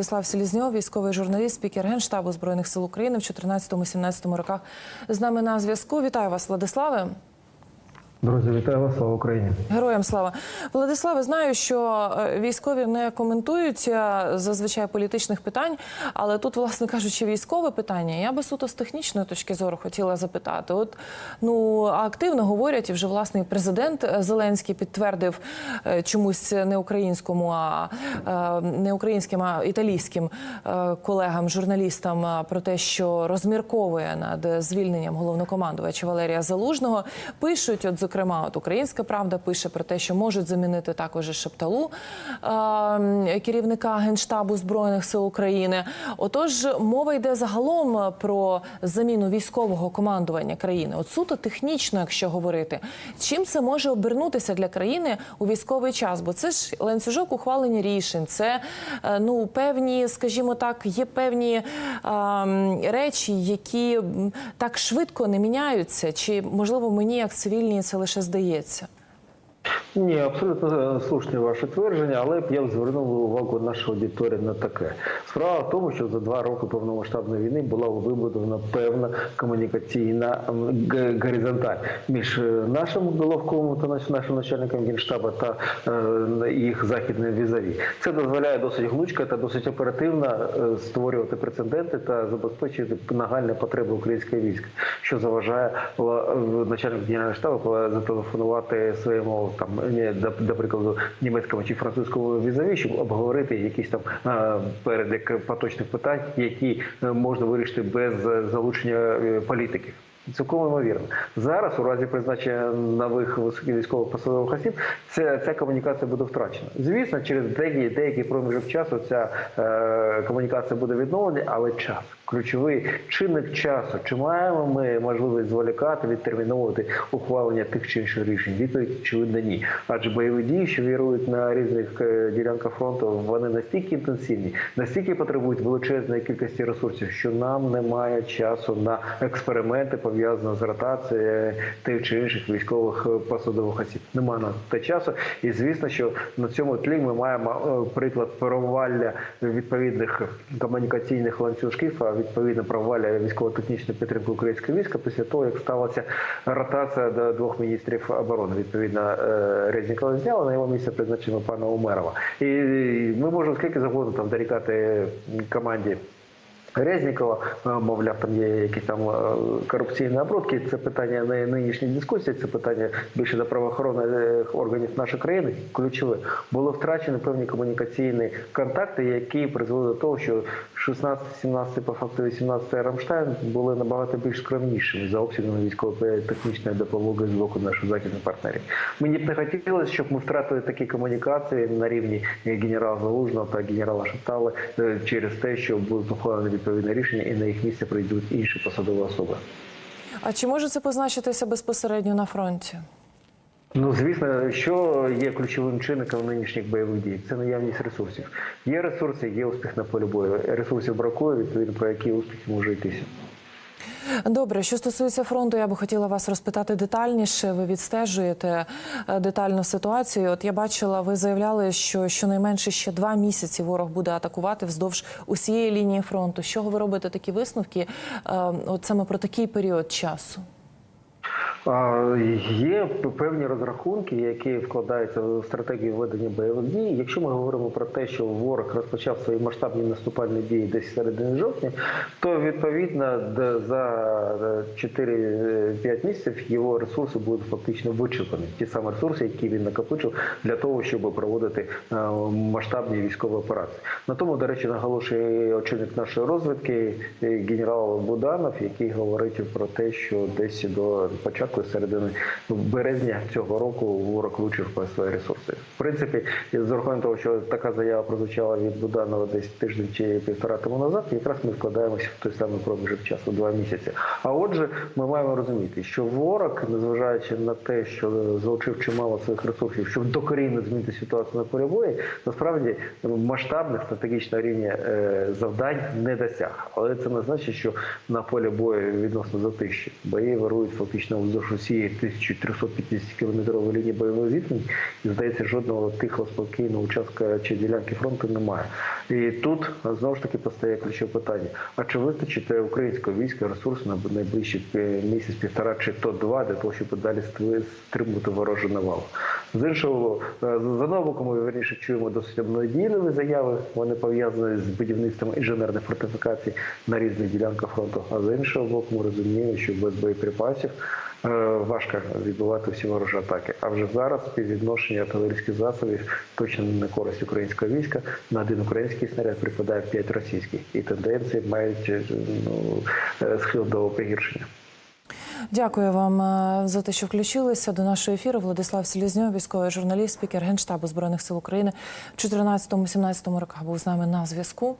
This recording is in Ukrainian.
Владислав Селізньов, військовий журналіст, спікер Генштабу Збройних сил України в 14-17 роках. З нами на зв'язку. Вітаю вас, Владиславе. Друзі, вітаю вас, слава Україні. Героям слава Владиславе. Знаю, що е, військові не коментують е, зазвичай політичних питань, але тут, власне кажучи, військове питання. Я би суто з технічної точки зору хотіла запитати. От ну активно говорять, і вже власний президент е, Зеленський підтвердив чомусь не українському, а не українським, а італійським колегам, журналістам про те, що розмірковує над звільненням головнокомандувача Валерія Залужного. Пишуть, от зокрема, от Українська Правда пише про те, що можуть замінити також Шепталу, е, керівника генштабу збройних сил України. Отож, мова йде загалом про заміну військового командування країни. От суто технічно, якщо говорити, чим це може обернутися для країни у військовий час? Бо це ж ланцюжок ухвалення рішень, це е, ну певні, скажімо так, є певні е, речі, які так швидко не міняються. Чи можливо мені як цивільній це лише здається? Ні, абсолютно е, слушні ваші твердження, але я б звернув увагу нашої аудиторії на таке. Справа в тому, що за два роки повномасштабної війни була вибудована певна комунікаційна горизонталь між е, нашим головком та наш- нашим начальником генштаба та е, їх західним візаві. Це дозволяє досить глучко та досить оперативно створювати прецеденти та забезпечити нагальні потреби українського війська, що заважає начальник генерального штабу зателефонувати своєму там до, до прикладу німецькому чи французькому візаві, щоб обговорити якісь там е, перелік поточних питань, які е, можна вирішити без е, залучення політиків. Цілком ймовірно. Зараз, у разі призначення нових військових посадових осіб, ця, ця комунікація буде втрачена. Звісно, через деякий, деякий проміжок часу ця е, комунікація буде відновлена, але час. Ключовий чинник часу. Чи маємо ми можливість зволікати, відтерміновувати ухвалення тих чи інших рішень? Відповідь очевидно ні. Адже бойові дії, що вірують на різних е, ділянках фронту, вони настільки інтенсивні, настільки потребують величезної кількості ресурсів, що нам немає часу на експерименти пов'язані з ротацією тих чи інших військових е, посадових осіб. Немає на те часу, і звісно, що на цьому тлі ми маємо е, приклад провалля відповідних комунікаційних ланцюжків, відповідно провалля військово-технічної підтримки українського війська після того, як сталася ротація до двох міністрів оборони. Відповідно, е, Резнікова зняла на його місце призначено пана Умерова. І ми можемо скільки завгодно там дорікати команді. Резнікова, е, мовляв, там є якісь там е, корупційні оборудки. Це питання не нинішньої дискусії, це питання більше до правоохоронних органів нашої країни. Ключове було втрачені певні комунікаційні контакти, які призвели до того, що 16, 17, по факту 18 Рамштайн були набагато більш скромнішими за обсягами військово-технічної допомоги з боку наших західних партнерів. Мені б не хотілося, щоб ми втратили такі комунікації на рівні генерала Залужного та генерала Шаптали е, через те, що будуть ухвалені відповідне рішення, і на їх місце прийдуть інші посадові особи. А чи може це позначитися безпосередньо на фронті? Ну, звісно, що є ключовим чинником нинішніх бойових дій? Це наявність ресурсів. Є ресурси, є успіх на полі бою. Ресурсів бракує, відповідно про які успіхи може йтися. Добре, що стосується фронту, я би хотіла вас розпитати детальніше. Ви відстежуєте е, детальну ситуацію. От я бачила, ви заявляли, що щонайменше ще два місяці ворог буде атакувати вздовж усієї лінії фронту. З чого ви робите такі висновки? е, От саме про такий період часу? Є певні розрахунки, які вкладаються в стратегію ведення бойових дій. Якщо ми говоримо про те, що ворог розпочав свої масштабні наступальні дії десь середини жовтня, то відповідно за 4-5 місяців його ресурси будуть фактично вичерпані. Ті самі ресурси, які він накопичив для того, щоб проводити е, масштабні військові операції. На тому, до речі, наголошує очільник нашої розвідки е, генерал Буданов, який говорить про те, що десь до початку середини березня цього року ворог вичерпає свої ресурси. В принципі, з урахуванням того, що така заява прозвучала від Буданова десь тиждень чи півтора тому назад, якраз ми вкладаємося в той самий проміжок часу, два місяці. А отже, ми маємо розуміти, що ворог, незважаючи на те, що залучив чимало своїх ресурсів, щоб докорінно змінити ситуацію на полі бою, насправді масштабних стратегічного рівня е, завдань не досяг. Але це не значить, що на полі бою відносно затиші бої вирують фактично вздовж впродовж усієї 1350 кілометрової лінії бойової зіткнень, і здається, жодного тихого спокійного участка чи ділянки фронту немає. І тут знову ж таки постає ключове питання: а чи вистачить українського війська ресурсу на найближчі е, місяць, півтора чи то два для того, щоб далі ст- стримувати ворожий навал? З іншого е, з одного боку, ми верніше чуємо досить обнадійливі заяви. Вони пов'язані з будівництвом інженерних фортифікацій на різних ділянках фронту. А з іншого боку, ми розуміємо, що без боєприпасів важко відбувати всі ворожі атаки. А вже зараз співвідношення артилерійських засобів точно не на користь українського війська. На один український снаряд припадає 5 російських, і тенденції мають е, ну, е, схил до погіршення. Дякую вам е, за те, що включилися до нашого ефіру. Владислав Селізньов, військовий журналіст, спікер Генштабу збройних сил України в 2014-2017 роках був з нами на зв'язку.